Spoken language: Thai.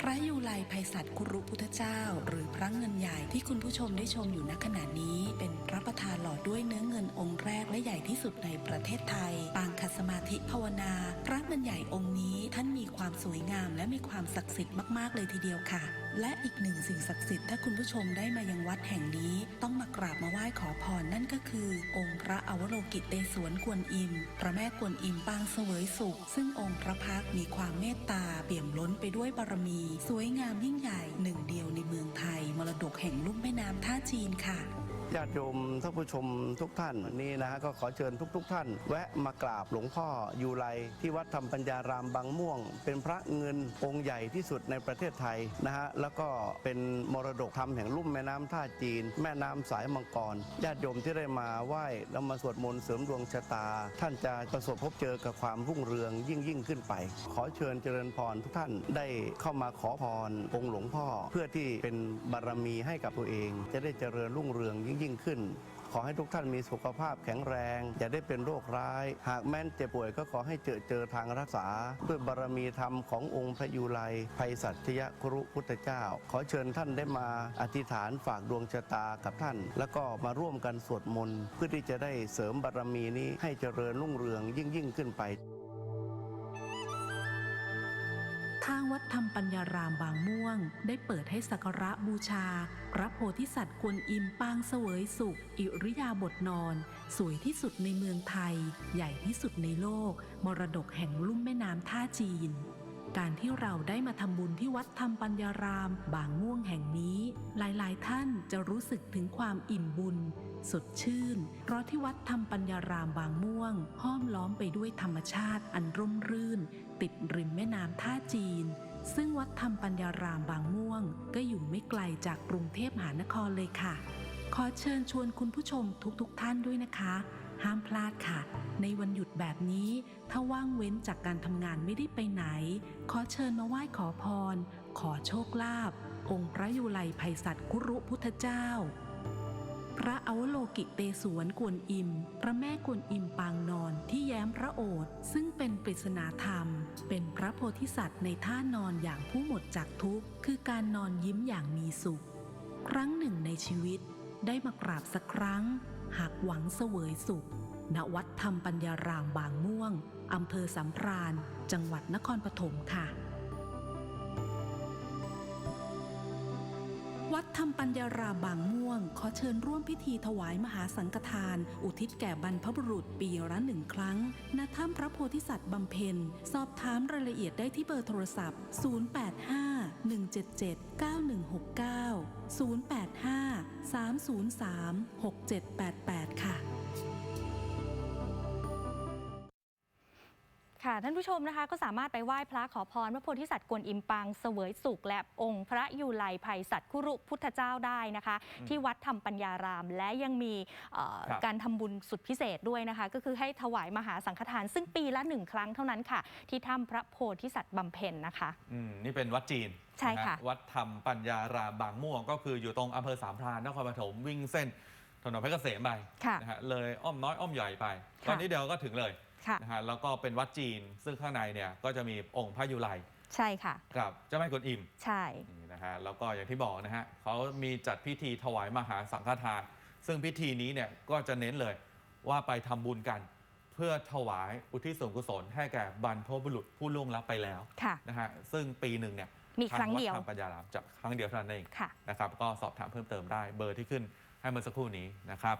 พระยูไลภัยสัตว์คุรุพุทธเจ้า หรือพระเงินใหญ่ที่คุณผู้ชมได้ชมอยู่ณขณะนี้ เป็นพระประธานหล่อด้วยเนื้อเงินองค์แรกและใหญ่ที่สุดในประเทศไทย ปางขัสมาธิภาวนา พระเงินใหญ่องค์นี้ท่านมีความสวยงามและมีความศักดิ์สิทธิ์มากๆเลยทีเดียวค่ะ และอีกหนึ่งสิ่งศักดิ์สิทธิ์ถ้าคุณผู้ชมได้มายังวัดแห่งนี้ ต้องมากราบมาไหว้ขอพรนั่นก็คือ องค์พระอวโลกิตเตศวนกวนอิม พระแม่กวนอิมปางเสวยสุข ซึ่งองค์พระพักมีความเมตตาเปี่ยมล้นไปด้วยบารมีสวยงามยิ่งใหญ่หนึ่งเดียวในเมืองไทย มรดกแห่งลุ่มแม่น้ำท่าจีนค่ะ ญาติโยมท่านผู้ชมทุกท่านนี่นะฮะก็ขอเชิญทุกๆท่าน แวะมากราบหลวงพ่อยูไลที่วัดธรรมปัญญารามบางม่วง เป็นพระเงินองค์ใหญ่ที่สุดในประเทศไทยนะฮะแล้วก็เป็นมรดกธรรมแห่งลุ่มแม่น้ำท่าจีน แม่น้ำสายมังกรญาติโยมที่ได้มาไหว้แล้วมาสวดมนต์เสริมดวงชะตา ท่านจะประสบพบเจอกับความรุ่งเรืองยิ่งยิ่งขึ้นไป ขอเชิญเจริญพรทุกท่านได้เข้ามาขอพรองค์หลวงพ่อ เพื่อที่เป็นบารมีให้กับตัวเอง จะได้เจริญรุ่งเรืองยิ่งยิ่งขึ้น ขอให้ทุกท่านมีสุขภาพแข็งแรง อย่าได้เป็นโรคร้าย หากแม้นเจ็บป่วยก็ขอให้เจอเจอทางรักษา ด้วยบารมีธรรมขององค์พระยูไลภัยสัตยครุพุทธเจ้า ขอเชิญท่านได้มาอธิษฐานฝากดวงชะตากับท่าน แล้วก็มาร่วมกันสวดมนต์เพื่อที่จะได้เสริมบารมีนี้ให้เจริญรุ่งเรืองยิ่งยิ่งขึ้นไป ทางวัดธรรมปัญญารามบางม่วง ได้เปิดให้สักการะบูชา พระโพธิสัตว์กวนอิมปางเสวยสุข อิริยาบถนอน สวยที่สุดในเมืองไทย ใหญ่ที่สุดในโลก มรดกแห่งลุ่มแม่น้ำท่าจีน การที่เราได้มาทำบุญที่วัดธรรมปัญญาราม บางม่วงแห่งนี้ หลายๆ ท่านจะรู้สึกถึงความอิ่มบุญ สดชื่น เพราะที่วัดธรรมปัญญารามบางม่วง ห้อมล้อมไปด้วยธรรมชาติอันร่มรื่น ติดริมแม่น้ำท่าจีน ซึ่งวัดธรรมปัญญารามบางม่วง ก็อยู่ไม่ไกลจากกรุงเทพมหานครเลยค่ะ ขอเชิญชวนคุณผู้ชมทุกๆทท่านด้วยนะคะ ห้ามพลาดค่ะ ในวันหยุดแบบนี้ ถ้าว่างเว้นจากการทำงานไม่ได้ไปไหน ขอเชิญมาไหว้ขอพร ขอโชคลาภองค์พระยูไลภัยสัตว์คุรุพุทธเจ้า พระอวโลกิเตศวนกวนอิม พระแม่กวนอิมปางนอนที่แย้มพระโอษฐ์ซึ่งเป็นปริศนาธรรม เป็นพระโพธิสัตว์ในท่านอนอย่างผู้หมดจากทุกข์ คือการนอนยิ้มอย่างมีสุข ครั้งหนึ่งในชีวิตได้มากราบสักครั้ง หากหวังเสวยสุข ณ วัดธรรมปัญญารามบางม่วง อำเภอสัมพรานจังหวัดนครปฐมค่ะ วัดธรรมปัญญารามบางม่วง ขอเชิญร่วมพิธีถวายมหาสังฆทาน อุทิศแก่บรรพบุรุษปีละหนึ่งครั้ง ณ ถ้ำพระโพธิสัตว์บำเพ็ญ สอบถามรายละเอียดได้ที่เบอร์โทรศัพท์ 303 6788 ค่ะ ค่ะ ท่านผู้ชมนะคะก็สามารถไปไหว้พระขอพรพระโพธิสัตว์กวนอิมปางเสวยสุข และองค์พระยูไลภัยสัตว์คุรุพุทธเจ้าได้นะคะอืมที่วัดธรรมปัญญาราม และยังมีเอ่อครับการทำบุญสุดพิเศษด้วยนะคะ ก็คือให้ถวายมหาสังฆทาน ซึ่งปีละหนึ่งครั้งเท่านั้นค่ะ ที่ถ้ำพระโพธิสัตว์บำเพ็ญนะคะ อืมนี่เป็นวัดจีนใช่ค่ะนฮวัดธรรมปัญญารามบางม่วง ก็คืออยู่ตรงอำเภอสามพรานนครปฐมวิ่งเส้นถนนเพชรเกษมไปค่ะ นะฮะเลยอ้อมน้อยอ้อมใหญ่ไปค่ะ ตอนนี้เดียวก็ถึงเลยค่ะ นะฮะแล้วก็เป็นวัดจีน ซึ่งข้างในเนี่ยก็จะมีองค์พระยุไลใช่ค่ะกับเจ้าแม่กวนอิมใช่นี่นะฮะแล้วก็อย่างที่บอกนะฮะเขามีจัดพิธีถวายมหาสังฆทาน ซึ่งพิธีนี้เนี่ยก็จะเน้นเลยว่าไปทำบุญกัน เพื่อถวายอุทิศส่วนกุศลให้แก่บรรพบุรุษผู้ล่วงลับไปแล้วค่ะนะฮะซึ่งปีหนึ่งเนี่ยมีครั้งเดียวทาวัดธรรมปัญญารามจับครั้งเดียวเท่านั้นเองค่ะนะครับก็สอบถามเพิ่มเติมได้เบอร์ที่ขึ้นให้เมื่อสักครู่นี้นะครับ